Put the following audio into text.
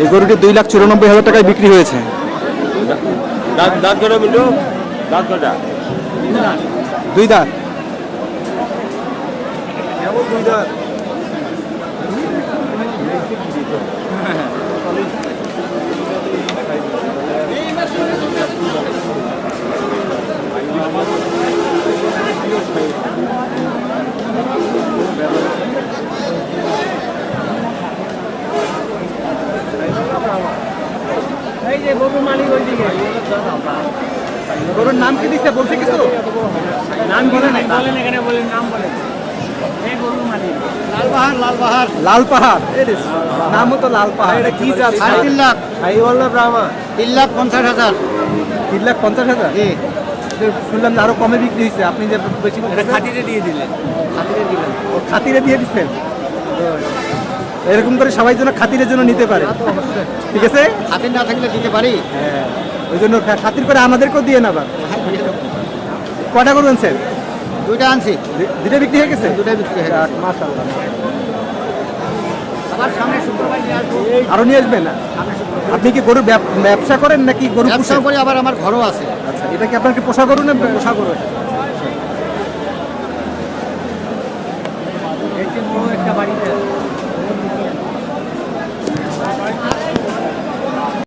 এই গরুটি দুই লাখ চুরানব্বই হাজার টাকায় বিক্রি হয়েছে। দুই দাঁত। দুই দাঁত? গরুর নাম কি দিচ্ছে বলছে কিছু? নাম বলেন বলেন এখানে বলেন নাম বলেন লাল পাহাড়। নামও তো লাল পাহাড়। এটা কি জাত? সাড়ে তিন লাখ। ভাই বলল ব্রাহ্মা তিন লাখ পঞ্চাশ হাজার। তিন লাখ পঞ্চাশ হাজার? জি। শুনলাম যে আরও কমে বিক্রি হয়েছে। আপনি যে বেশি। খাতিরে দিয়ে দিলেন। খাতিরে দিলেন। খাতিরে দিয়ে দিচ্ছেন এরকম করে সবাই যেন খাতিরের জন্য নিতে পারে। ঠিক আছে? খাতির না থাকলে দিতে পারি? হ্যাঁ ওই জন্য খাতির করে আমাদেরকেও দিয়ে না কটা করবেন স্যার? দুইটা আনছি। দুটো বিক্রি হয়ে গেছে? দুটাই বিক্রি হয়ে গেছে। মাশাআল্লাহ। আরও নিয়ে আসবেন? না আপনি কি গরুর ব্যব- ব্যবসা করেন নাকি গরু ব্যবসা করে আবার আমার ঘরও আছে। আচ্ছা এটা কি আপনার কি পোষা গরু না পোষা গরু?